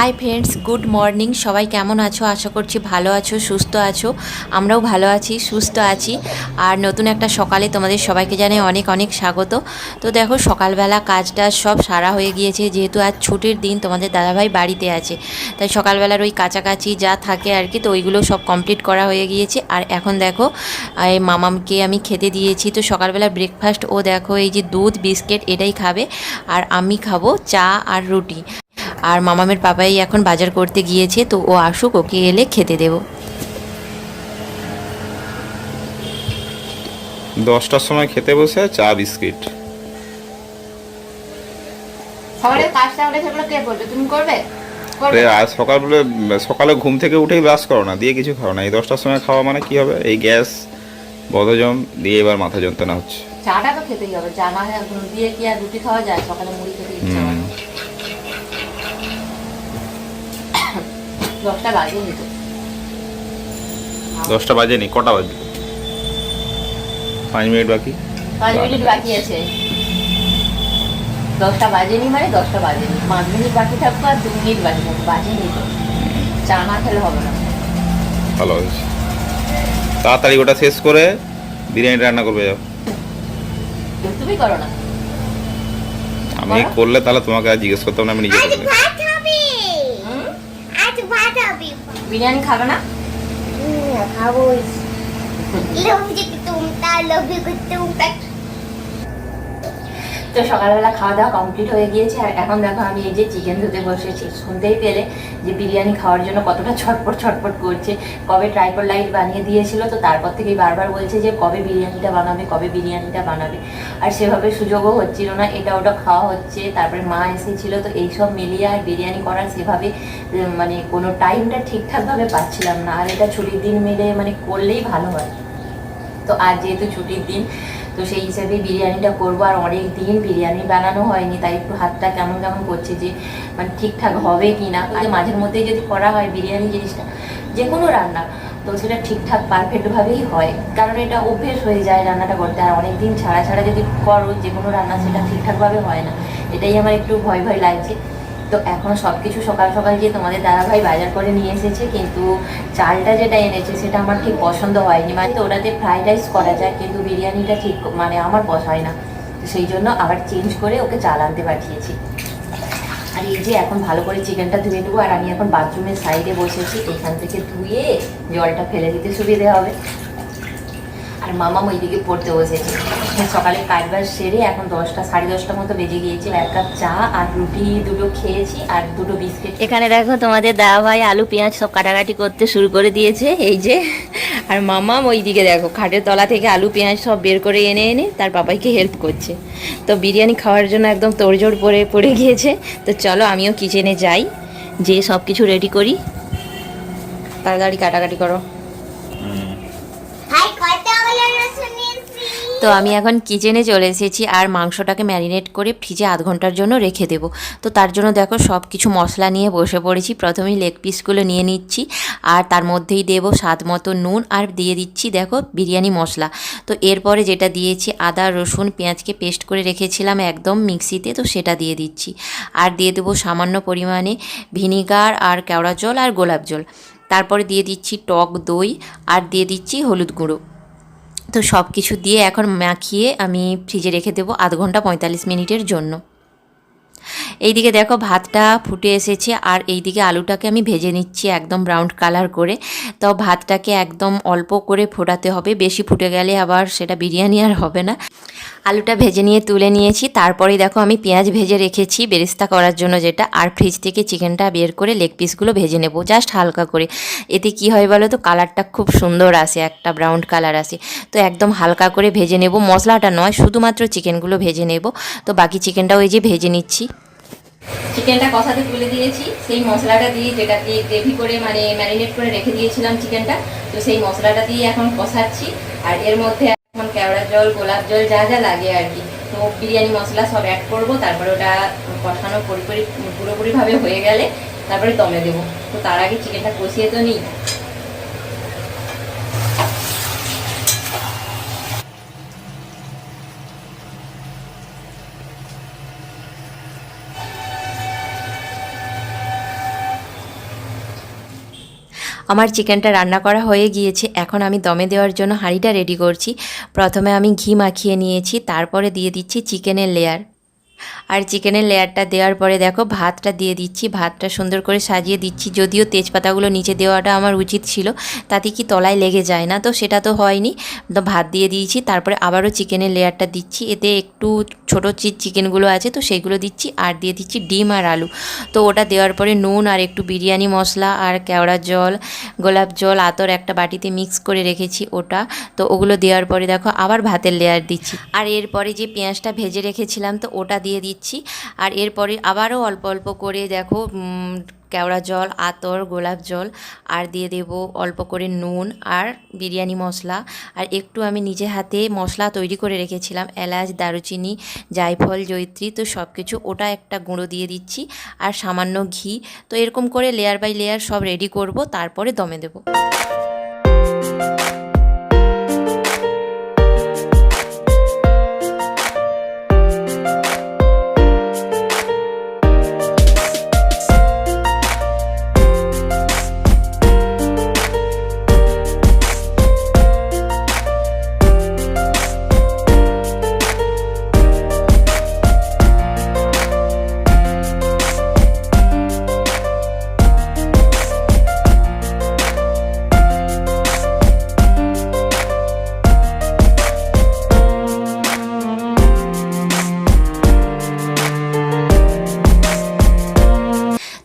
Hi friends good morning সবাই কেমন আছো? আশা করছি ভালো আছো, সুস্থ আছো। আমরাও ভালো আছি, সুস্থ আছি। আর নতুন একটা সকালে তোমাদের সবাইকে জানাই অনেক অনেক স্বাগত। তো দেখো, সকালবেলা কাজটা সব সারা হয়ে গিয়েছে। যেহেতু আজ ছুটির দিন, তোমাদের দাদাভাই বাড়িতে আছে। তাই সকালবেলার ওই কাছাকাছি যা থাকে আর কি, তো ওইগুলো সব কমপ্লিট করা হয়ে গিয়েছে। আর এখন দেখো, এই মামামকে আমি খেতে দিয়েছি। তো সকালবেলা ব্রেকফাস্ট ও দেখো, এই যে দুধ, বিস্কিট, এটাই খাবে। আর আমি খাব চা আর রুটি। আর মামামের পাপাই এখন বাজার করতে গিয়েছে তো ও আসুক ওকে এলে খেতে দেবো। দশটার সময় খেতে বসে চা বিস্কিট। সকালবেলা সকালে ঘুম থেকে উঠেই ব্রাশ করো না দিয়ে কিছু খাও না। এই দশটার সময় খাওয়া মানে কি হবে? এই গ্যাস বদহজম দিয়ে এবার মাথা যন্ত্রণা হচ্ছে। চাটা তো খেতেই হবে চা না দিয়ে কি আর রুটি খাওয়া যায়? সকালে মুড়ি খেতে ইচ্ছা হয় হুম। না। দশটা বাজে নিত। দশটা বাজেনি কটা বাজে? পাঁচ মিনিট বাকি? পাঁচ মিনিট বাকি আছে। দশটা বাজেনি মানে দশটা বাজেনি। পাঁচ মিনিট বাকি থাকব আর দু মিনিট বাকি থাকব বাজেনি তো চা না খেলে হবে না। ভালো হয়েছে। তাড়াতাড়ি ওটা শেষ করে বিরিয়ানি রান্না করবে যাও। তুমি করো না। আমি করলে তাহলে তোমাকে আর জিজ্ঞেস করতাম না আমি নিজে আজ করব ভাত হবে হুম? আজ ভাত হবে বিরিয়ানি খাবে না? খাব লোভি কুতুমটা লোভি কুতুমটা তো সকালবেলা খাওয়া দাওয়া কমপ্লিট হয়ে গিয়েছে। আর এখন দেখো আমি এই যে চিকেন ধুতে বসেছি। শুনতেই পেলে যে বিরিয়ানি খাওয়ার জন্য কতটা ছটপট ছটপট করছে। কবে ট্রাইপল লাইট বানিয়ে দিয়েছিল তো তারপর থেকেই বারবার বলছে যে কবে বিরিয়ানিটা বানাবে, কবে বিরিয়ানিটা বানাবে। আর সেভাবে সুযোগও হচ্ছিল না, এটা ওটা খাওয়া হচ্ছে। তারপরে মা এসেছিল তো এইসব মিলিয়ে আর বিরিয়ানি করার সেভাবে মানে কোনো টাইমটা ঠিকঠাকভাবে পাচ্ছিলাম না। আর এটা ছুটির দিন মিলে মানে করলেই ভালো হয়। তো আজ যেহেতু ছুটির দিন, তো সেই হিসেবে বিরিয়ানিটা করব। আর অনেক দিন বিরিয়ানি বানানো হয়নি, তাই একটু হাতটা কেমন কেমন করছে যে মানে ঠিকঠাক হবে কি না আর মাঝের মধ্যেই যদি করা হয় বিরিয়ানি জিনিসটা যে কোনো রান্না, তো সেটা ঠিকঠাক পারফেক্টভাবেই হয়। কারণ এটা অভ্যেস হয়ে যায় রান্নাটা করতে। আর অনেক দিন ছাড়া ছাড়া যদি করো যে কোনো রান্না সেটা ঠিকঠাকভাবে হয় না। এটাই আমার একটু ভয় ভয় লাগছে। তো এখন সব কিছু সকাল সকাল গিয়ে তোমাদের দাদাভাই বাজার করে নিয়ে এসেছে, কিন্তু চালটা যেটা এনেছে সেটা আমার ঠিক পছন্দ হয়নি। মানে তো ওটাতে ফ্রাইড রাইস করা যায়, কিন্তু বিরিয়ানিটা ঠিক মানে আমার পছায় না। তো সেই জন্য আবার চেঞ্জ করে ওকে চাল আনতে পাঠিয়েছি। আর এই যে এখন ভালো করে চিকেনটা ধুয়ে নেব, আর আমি এখন বাথরুমের সাইডে বসেছি। এখান থেকে ধুয়ে জলটা ফেলে দিতে সুবিধে হবে। আর মামা ওইদিকে পড়তে বসেছে। সকালে কাজ বাজ সেরে এখন দশটা, সাড়ে দশটা মতো বেজে গিয়েছে। এক কাপ চা আর রুটি দুটো খেয়েছি আর দুটো বিস্কিট। এখানে দেখো তোমাদের দাদা ভাই আলু, পেঁয়াজ সব কাটাকাটি করতে শুরু করে দিয়েছে। এই যে, আর মামাম ওইদিকে দেখো, খাটের তলা থেকে আলু, পেঁয়াজ সব বের করে এনে এনে তার পাপাইকে হেল্প করছে। তো বিরিয়ানি খাওয়ার জন্য একদম তোড়জোড় পরে পড়ে গিয়েছে। তো চলো আমিও কিচেনে যাই যে সব কিছু রেডি করি। তাড়াতাড়ি কাটাকাটি করো হাই কথা বলে শুনেছি তো আমি এখন কিচেনে চলে এসেছি আর মাংসটাকে ম্যারিনেট করে ফ্রিজে আধ ঘণ্টার জন্য রেখে দেব। তো তার জন্য দেখো সব কিছু মশলা নিয়ে বসে পড়েছি। প্রথমেই লেগ পিসগুলো নিয়ে নিচ্ছি আর তার মধ্যেই দেব স্বাদ মতো নুন আর দিয়ে দিচ্ছি দেখো বিরিয়ানি মশলা। তো এরপরে যেটা দিয়েছি আদা, রসুন, পেঁয়াজকে পেস্ট করে রেখেছিলাম একদম মিক্সিতে তো সেটা দিয়ে দিচ্ছি। আর দিয়ে দেবো সামান্য পরিমাণে ভিনিগার আর কেওড়া জল আর গোলাপ জল। তারপরে দিয়ে দিচ্ছি টক দই আর দিয়ে দিচ্ছি হলুদ গুঁড়ো। তো সব কিছু দিয়ে এখন মাখিয়ে আমি ফ্রিজে রেখে দেবো আধ ঘণ্টা পঁয়তাল্লিশ মিনিটের জন্য। এইদিকে দেখো ভাতটা ফুটে এসেছে আর এইদিকে আলুটাকে আমি ভেজে নিচ্ছি একদম ব্রাউন কালার করে। তো ভাতটাকে একদম অল্প করে ফোটাতে হবে, বেশি ফুটে গেলে আবার সেটা বিরিয়ানি আর হবে না। আলুটা ভেজে নিয়ে তুলে নিয়েছি তারপরে দেখো আমি পেঁয়াজ ভেজে রেখেছি বেরেস্তা করার জন্য যেটা, আর ফ্রিজ থেকে চিকেনটা বের করে লেগ পিসগুলো ভেজে নেব জাস্ট হালকা করে। এতে কি হয় বলো তো কালারটা খুব সুন্দর আসে, একটা ব্রাউন কালার আসে। তো একদম হালকা করে ভেজে নেব, মশলাটা নয়, শুধুমাত্র চিকেনগুলো ভেজে নেব। তো বাকি চিকেনটাও এই যে ভেজে নিচ্ছি। চিকেনটা কষাতে তুলে দিয়েছি। সেই মশলাটা দিয়ে যেটা দিয়ে গ্রেভি করে মানে ম্যারিনেট করে রেখে দিয়েছিলাম চিকেনটা তো সেই মশলাটা দিয়ে এখন কষাচ্ছি। আর এর মধ্যে এখন কেওড়া জল, গোলাপ জল যা যা লাগে আর কি। তো বিরিয়ানি মশলা সব অ্যাড করব, তারপরে ওটা কষানো পুরোপুরি, পুরোপুরিভাবে হয়ে গেলে তারপরে দমে দেবো। তো তার আগে চিকেনটা কষিয়ে তো নিই। আমার চিকেনটা রান্না করা হয়ে গিয়েছে। এখন আমি দমে দেওয়ার জন্য হাঁড়িটা রেডি করছি। প্রথমে আমি ঘি মাখিয়ে নিয়েছি, তারপরে দিয়ে দিচ্ছি চিকেনের লেয়ার আর চিকেনের লেয়ারটা দেওয়ার পরে দেখো, ভাতটা দিয়ে দিচ্ছি, ভাতটা সুন্দর করে সাজিয়ে দিচ্ছি। যদিও তেজপাতাগুলো নিচে দেওয়াটা আমার উচিত ছিল, তাতে কি তলায় লেগে যায় না? তো সেটা তো হয়নি। তো ভাত দিয়ে দিয়েছি, তারপরে আবারও চিকেনের লেয়ারটা দিচ্ছি। এতে একটু ছোটো চিকেনগুলো আছে, তো সেইগুলো দিচ্ছি। আর দিয়ে দিচ্ছি ডিম আর আলু। তো ওটা দেওয়ার পরে নুন আর একটু বিরিয়ানি মশলা আর কেওড়া জল, গোলাপ জল, আতর একটা বাটিতে মিক্স করে রেখেছি ওটা। তো ওগুলো দেওয়ার পরে দেখো, আবার ভাতের লেয়ার দিচ্ছি। আর এরপরে যে পেঁয়াজটা ভেজে রেখেছিলাম, তো ওটা দিয়ে দিচ্ছি। আর এরপরে আবারও অল্প অল্প করে দেখো কেওড়া জল, আতর, গোলাপ জল, আর দিয়ে দেব অল্প করে নুন আর বিরিয়ানি মশলা। আর একটু আমি নিজে হাতে মশলা তৈরি করে রেখেছিলাম, এলাচ, দারুচিনি, জায়ফল জৈত্রী তো সব কিছু ওটা একটা গুঁড়ো দিয়ে দিচ্ছি। আর সামান্য ঘি, তো এরকম করে লেয়ার বাই লেয়ার সব রেডি করব, তারপরে দমে দেবো।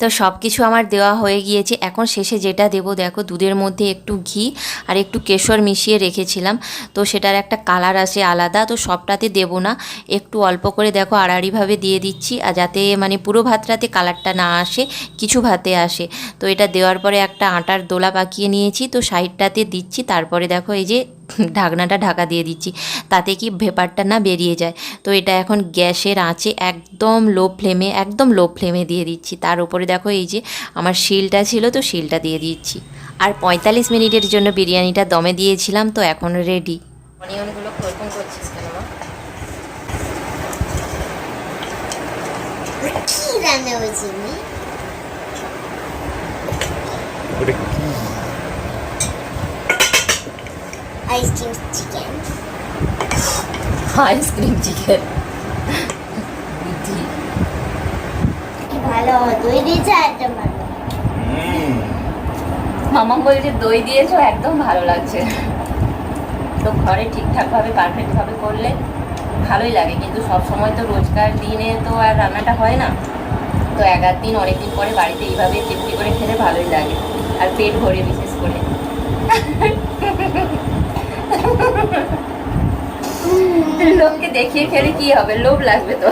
তো সব কিছু আমার দেওয়া হয়ে গিয়েছে। এখন শেষে যেটা দেবো, দেখো দুধের মধ্যে একটু ঘি আর একটু কেশর মিশিয়ে রেখেছিলাম। তো সেটার একটা কালার আসে আলাদা, তো সবটাতে দেবো না। একটু অল্প করে দেখো আড়াআড়িভাবে দিয়ে দিচ্ছি আর যাতে মানে পুরো ভাতটাতে কালারটা না আসে, কিছু ভাতে আসে। তো এটা দেওয়ার পরে একটা আটার দোলা পাকিয়ে নিয়েছি, তো সাইডটাতে দিচ্ছি। তারপরে দেখো এই যে ঢাকনাটা ঢাকা দিয়ে দিচ্ছি তাতে কি ভেপারটা না বেরিয়ে যায়। তো এটা এখন গ্যাসের আঁচে একদম লো ফ্লেমে একদম লো ফ্লেমে দিয়ে দিচ্ছি। তার উপরে দেখো এই যে আমার শিলটা ছিল তো শিলটা দিয়ে দিচ্ছি। আর পঁয়তাল্লিশ মিনিটের জন্য বিরিয়ানিটা দমে দিয়েছিলাম তো এখন রেডি অনিয়নগুলো কোরকম করছিস কেন? কি রান্না হয়েছে আইসক্রিম চিকেন আইসক্রিম চিকেন ভালো দই দিয়েছে ভালো। মামা বলছে দই দিয়েছ একদম ভালো লাগছে। তো ঘরে ঠিকঠাকভাবে পারফেক্টভাবে করলে ভালোই লাগে কিন্তু সব সময় তো রোজকার দিনে তো আর রান্নাটা হয় না। তো এক আধ দিন অনেকদিন পরে বাড়িতে এইভাবে তৃপ্তি করে খেলে ভালোই লাগে। আর পেট ভরে বিশেষ করে। লোককে দেখিয়ে খেলে কি হবে লোভ লাগবে তো।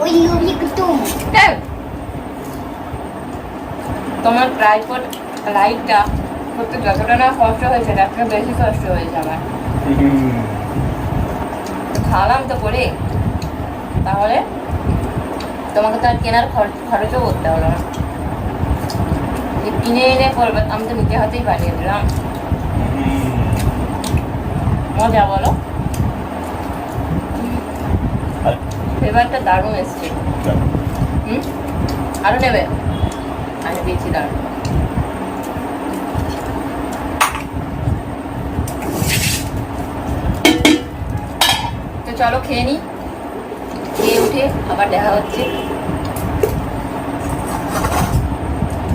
ওই কুতুম হ্যাঁ। তোমার ট্রাইপড লাইটটা করতে যতটা না কষ্ট হয়েছে তার থেকে বেশি কষ্ট হয়েছে আমার। খাওয়ালাম তো করে তাহলে তোমাকে তো আর কেনার খরচ- খরচও করতে হলো না। কিনে এনে করবে আমি তো নিজে হাতেই বানিয়ে দিলাম। মজা বলো। ফ্লেভারটা দারুণ এসছে। হুম? আরও নেবে? আমি দিচ্ছি দাঁড়ান তো চলো খেয়ে নি। খেয়ে উঠে আবার দেখা হচ্ছে।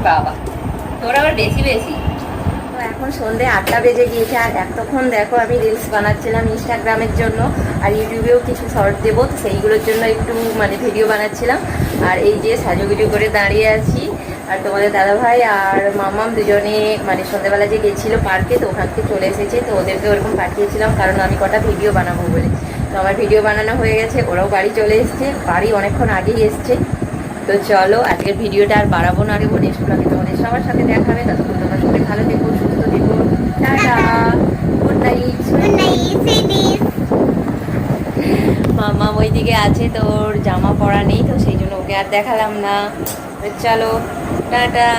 বাবা তোর আবার বেশি বেশি। এখন সন্ধে আটটা বেজে গিয়েছে, আর এতক্ষণ দেখো আমি রিলস বানাচ্ছিলাম ইনস্টাগ্রামের জন্য, আর ইউটিউবেও কিছু শর্ট দেবো, তো সেইগুলোর জন্য একটু মানে ভিডিও বানাচ্ছিলাম। আর এই যে সাজুগুজু করে দাঁড়িয়ে আছি, আর তোমাদের দাদাভাই আর মামাম দুজনে মানে সন্ধ্যেবেলা যে গেছিল পার্কে তো ওখান থেকে চলে এসেছে, তো ওদেরকে ওরকম পাঠিয়েছিলাম, কারণ আমি কটা ভিডিও বানাবো বলে। তো আমার ভিডিও বানানো হয়ে গেছে, ওরাও বাড়ি চলে এসছে, বাড়ি অনেকক্ষণ আগেই এসছে। তো চলো, আজকের ভিডিওটা আর বাড়াবো না নেক্সট ব্লগে তোমাদের সবার সাথে দেখা হবে, ততক্ষণ তোমরা সবাই ভালো থেকো টাটা গুড নাইট গুড নাইট মামা ওইদিকে আছে তোর জামা পরা নেই তো সেই জন্য ওকে আর দেখালাম না। চলো টাটা।